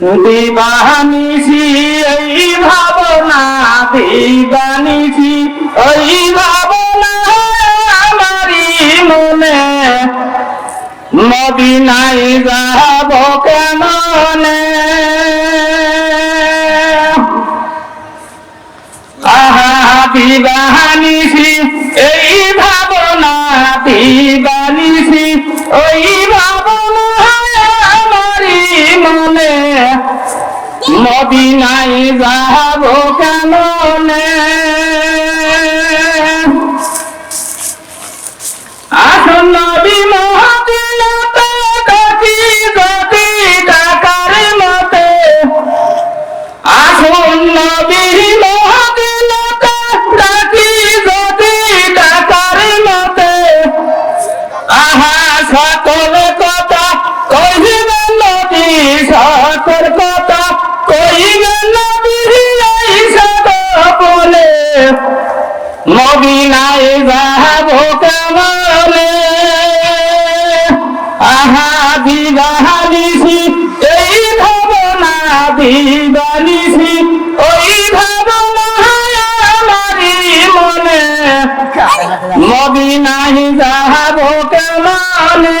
দিবানিসি এই ভাবনা দিবানিসি ওই ভাবনা আমারি মনে। মদিনাই যাব কেমনে? আহা দিবানিসি মদিনাই যাব কেমনে? আসুন নবী মহাদিনাতে গতি গতি টাকার মতে। আসুন নবী মহাদিনাতে গতি গতি টাকার মতে। আহা, সকল কথা কহিবেন নবী, সকল কথা মদিনায় যাব কেমনে আহা দিবানিসি এই ভাবনা দিবানিসি ওই ভাবনা আমারি মনে। মদিনায় যাব কেমনে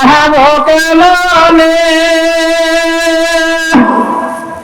চাহাব কেমনে